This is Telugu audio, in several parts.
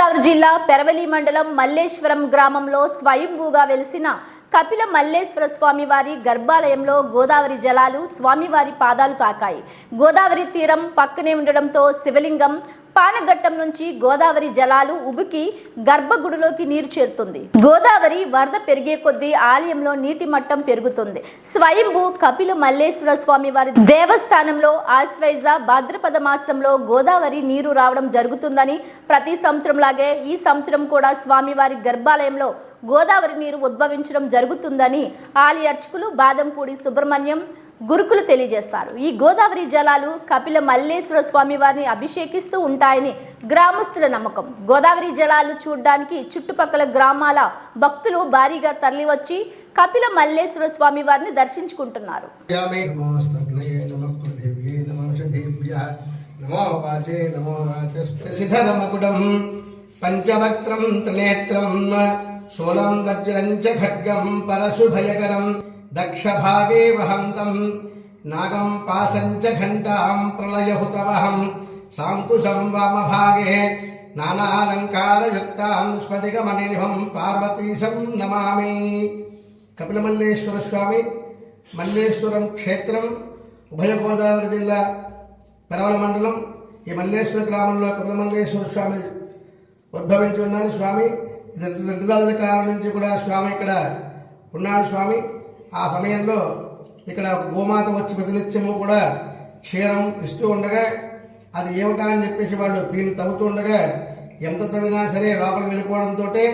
గోదావరి జిల్లా పెరవలి మండలం మల్లేశ్వరం గ్రామంలో స్వయంభూగా వెలిసిన కపిల మల్లేశ్వర స్వామివారి గర్భాలయంలో గోదావరి జలాలు స్వామివారి పాదాలు తాకాయి. గోదావరి తీరం పక్కనే ఉండడంతో శివలింగం పానగట్టం నుంచి గోదావరి జలాలు ఉబికి గర్భగుడిలోకి నీరు చేరుతుంది. గోదావరి వరద పెరిగే కొద్దీ ఆలయంలో నీటి మట్టం పెరుగుతుంది. స్వయంభూ కపిల మల్లేశ్వర స్వామి వారి దేవస్థానంలో ఆశ్వైజ భాద్రపద మాసంలో గోదావరి నీరు రావడం జరుగుతుందని ప్రతి సంవత్సరం లాగే ఈ సంవత్సరం కూడా స్వామివారి గర్భాలయంలో గోదావరి నీరు ఉద్భవించడం జరుగుతుందని ఆలి అర్చకులు బాదంపూడి సుబ్రహ్మణ్యం గురుకులు తెలియజేస్తారు. ఈ గోదావరి జలాలు కపిల మల్లేశ్వర స్వామి వారిని అభిషేకిస్తూ ఉంటాయని గ్రామస్తుల నమ్మకం. గోదావరి జలాలు చూడడానికి చుట్టుపక్కల గ్రామాల భక్తులు భారీగా తరలివచ్చి కపిల మల్లేశ్వర స్వామి వారిని దర్శించుకుంటున్నారు. పంచవక్త్రం త్రినేత్రం नमः पृथिव्यै नमोषधेभ्यः नमो वाचे नमो वाचस्पसिधरमकुटम् पञ्चवक्त्रम् त्रिनेत्रम् शूलम् वज्रम् च खड्गम् परशुभयकरम् दक्षभागे वहन्तम् नागम् पासम् च घण्टाम् प्रलयहुतवहम् साङ्कुशम् वामभागे नानालङ्कारयुक्ताम् स्फटिकमणिनिभम् पार्वतीशम् नमामि కపిలమల్లేశ్వర స్వామి మల్లేశ్వరం క్షేత్రం ఉభయ గోదావరి జిల్లా పెరవల మండలం ఈ మల్లేశ్వర గ్రామంలో కపిలమల్లేశ్వర స్వామి ఉద్భవించి ఉన్నారు స్వామి ఇది రెండు కాలం నుంచి కూడా స్వామి ఇక్కడ ఉన్నాడు స్వామి. ఆ సమయంలో ఇక్కడ గోమాత వచ్చి ప్రతినిత్యము కూడా క్షీరం ఇస్తూ ఉండగా అది ఏమిటా అని చెప్పేసి వాళ్ళు దీన్ని తవ్వుతూ ఉండగా ఎంత తవ్వినా సరే లోపలికి వెళ్ళిపోవడంతో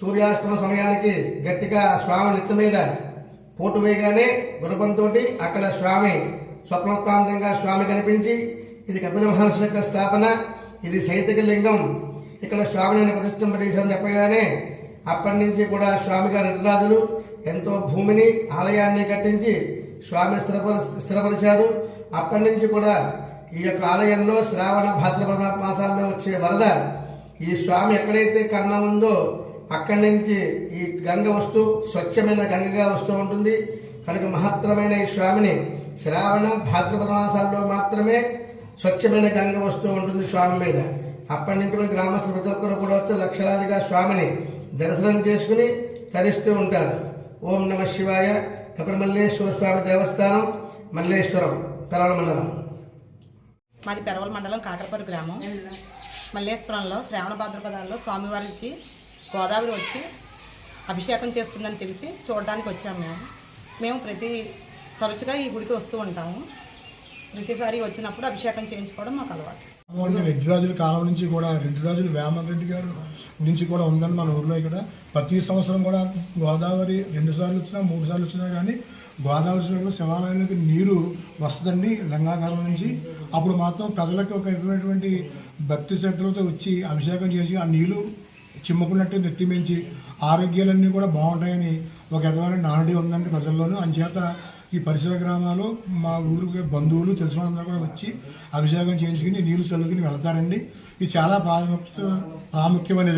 సూర్యాస్తమ సమయానికి గట్టిగా స్వామి నెత్తి మీద పోటు వేయగానే గుణపంతో అక్కడ స్వామి స్వప్నవృత్తాంతంగా స్వామి కనిపించి ఇది కపిల మహర్షి యొక్క స్థాపన ఇది సైతిక లింగం ఇక్కడ స్వామిని ప్రతిష్ఠింపజేశారని చెప్పగానే అప్పటి నుంచి కూడా స్వామి గారి నటరాజులు ఎంతో భూమిని ఆలయాన్ని కట్టించి స్వామిని స్థిరపర స్థిరపరిచారు. అప్పటి నుంచి కూడా ఈ యొక్క ఆలయంలో శ్రావణ భాద్రపద మాసాల్లో వచ్చే వరద ఈ స్వామి ఎక్కడైతే కన్నం ఉందో అక్కడి నుంచి ఈ గంగ వస్తూ స్వచ్ఛమైన గంగగా వస్తూ ఉంటుంది. కనుక మహత్తరమైన ఈ స్వామిని శ్రావణ భాద్రపద మాసాల్లో మాత్రమే స్వచ్ఛమైన గంగ వస్తూ ఉంటుంది స్వామి మీద. అప్పటి నుంచి కూడా గ్రామస్తులు ప్రతి ఒక్కరు కూడా వచ్చి లక్షలాదిగా స్వామిని దర్శనం చేసుకుని తరిస్తూ ఉంటారు. ఓం నమ శివాయ కపిలమల్లేశ్వర స్వామి దేవస్థానం మల్లేశ్వరం పెరవల మండలం. మాది పెరవల మండలం కాకరపల్లి గ్రామం. మల్లేశ్వరంలో శ్రావణ భాద్రపదాల్లో స్వామివారికి గోదావరి వచ్చి అభిషేకం చేస్తుందని తెలిసి చూడడానికి వచ్చాము మేము. మేము ప్రతి తరచుగా ఈ గుడికి వస్తూ ఉంటాము. ప్రతిసారి వచ్చినప్పుడు అభిషేకం చేయించుకోవడం మాకు అలవాటు. రెడ్డి రాజుల కాలం నుంచి కూడా రెడ్డి రాజులు వేమన్ రెడ్డి గారు నుంచి కూడా ఉందని మన ఊర్లో ఇక్కడ ప్రతి సంవత్సరం కూడా గోదావరి రెండు సార్లు వచ్చినా మూడు సార్లు వచ్చినా కానీ గోదావరి చెరువులో శివాలయానికి నీరు వస్తుందండి లంగాకాలం నుంచి. అప్పుడు మాత్రం ప్రజలకు ఒక విధమైనటువంటి భక్తి శ్రద్ధలతో వచ్చి అభిషేకం చేసి ఆ నీళ్ళు చిమ్ముకున్నట్టు నెత్తిమించి ఆరోగ్యాలన్నీ కూడా బాగుంటాయని ఒక విధమైన నానుడి ఉందండి ప్రజల్లోనూ. అంచేత ఈ పరిసర గ్రామాలు మా ఊరికి బంధువులు తెలిసిన వాళ్ళందరూ కూడా వచ్చి అభిషేకం చేయించుకుని నీళ్ళు చల్లుకుని వెళ్తారండి. ఇది చాలా ప్రాముఖ్య ప్రాముఖ్యమైనది.